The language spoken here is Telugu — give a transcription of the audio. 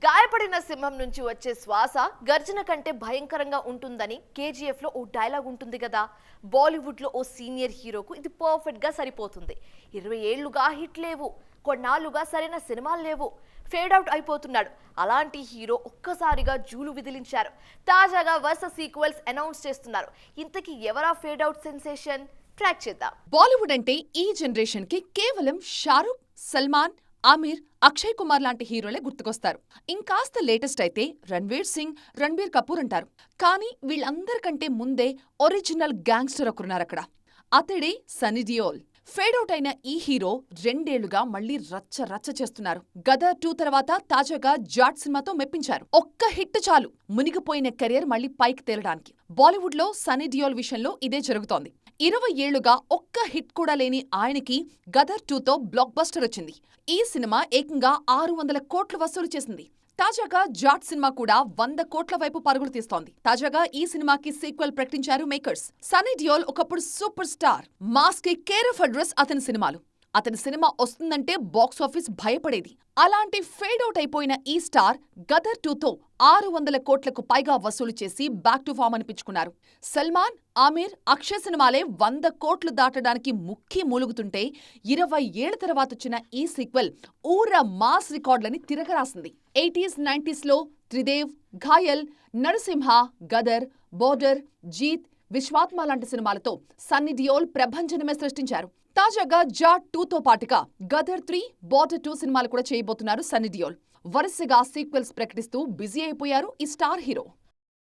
గాయపడిన సింహం నుంచి వచ్చే శ్వాస గర్జన కంటే భయంకరంగా ఉంటుందని కేజీఎఫ్లో ఓ డైలాగ్ ఉంటుంది కదా. బాలీవుడ్లో ఓ సీనియర్ హీరోకు ఇది పర్ఫెక్ట్గా సరిపోతుంది. ఇరవై ఏళ్ళుగా హిట్ లేవు కొన్నాళ్ళుగా సరైన సినిమాలు లేవు. ఫేడ్ అవుట్ అయిపోతున్నాడు. అలాంటి హీరో ఒక్కసారిగా జూలు విదిలించారు. తాజాగా వరుస సీక్వెల్స్ అనౌన్స్ చేస్తున్నారు. ఇంతకీ ఎవరా ఫేడ్ అవుట్ సెన్సేషన్? ట్రాక్ చేద్దాం. బాలీవుడ్ అంటే ఈ జనరేషన్కి కేవలం షారుఖ్ సల్మాన్ ఆమీర్ అక్షయ్ కుమార్ లాంటి హీరోలే గుర్తుకొస్తారు. ఇంకాస్త లేటెస్ట్ అయితే రణ్వీర్ సింగ్ రణ్బీర్ కపూర్ అంటారు. కానీ వీళ్ళందరికంటే ముందే ఒరిజినల్ గ్యాంగ్స్టర్ ఒకరున్నారక్కడ. అతడే సనీ డియోల్ ఫేడౌట్ అయిన ఈ హీరో రెండేళ్ళుగా మళ్ళీ రచ్చ రచ్చ చేస్తున్నారు. గదర్ టూ తర్వాత తాజాగా జాట్ సినిమాతో మెప్పించారు. ఒక్క హిట్ చాలు. మునిగిపోయిన కెరీర్ మళ్ళీ పైకి తేలడానికి. బాలీవుడ్లో సనీ డియోల్ విషయంలో ఇదే జరుగుతోంది. ఇరవై ఏళ్ళుగా ఒక్క హిట్ కూడా లేని ఆయనకి గదర్ టూతో బ్లాక్ బస్టర్ వచ్చింది. ఈ సినిమా ఏకంగా ఆరు వందల కోట్లు వసూలు చేసింది. తాజాగా జాట్ సినిమా కూడా వంద కోట్ల వైపు పరుగులు తీస్తోంది. తాజాగా ఈ సినిమాకి సీక్వెల్ ప్రకటించారు మేకర్స్. సనీ డియోల్ ఒకప్పుడు సూపర్ స్టార్. మాస్కి కేర్ ఆఫ్ అడ్రస్ అతని సినిమాలు. అతని సినిమా వస్తుందంటే బాక్స్ ఆఫీస్ భయపడేది. అలాంటి ఫేడ్ అవుట్ అయిపోయిన ఈ స్టార్ గదర్ టూతో ఆరు వందల కోట్లకు పైగా వసూలు చేసి బ్యాక్ టు ఫామ్ అనిపించుకున్నారు. సల్మాన్ ఆమీర్ అక్షయ్ సినిమాలే వంద కోట్లు దాటడానికి ముఖ్య మూలుగుతుంటే ఇరవై ఏళ్ళ తర్వాత వచ్చిన ఈ సీక్వెల్ ఊర మాస్ రికార్డులని తిరగరాసింది. ఎయిటీస్ నైంటీస్లో త్రిదేవ్ ఘాయల్ నరసింహ గదర్ బోర్డర్ జీత్ విశ్వాత్మ లాంటి సినిమాలతో సన్నీ డియోల్ ప్రభంజనమే సృష్టించారు. తాజాగా జాట్ టూతో పాటుగా గదర్ త్రీ బార్డర్ టూ సినిమాలు కూడా చేయబోతున్నారు సన్నీ డియోల్. వరుసగా సీక్వెల్స్ ప్రకటిస్తూ బిజీ అయిపోయారు ఈ స్టార్ హీరో.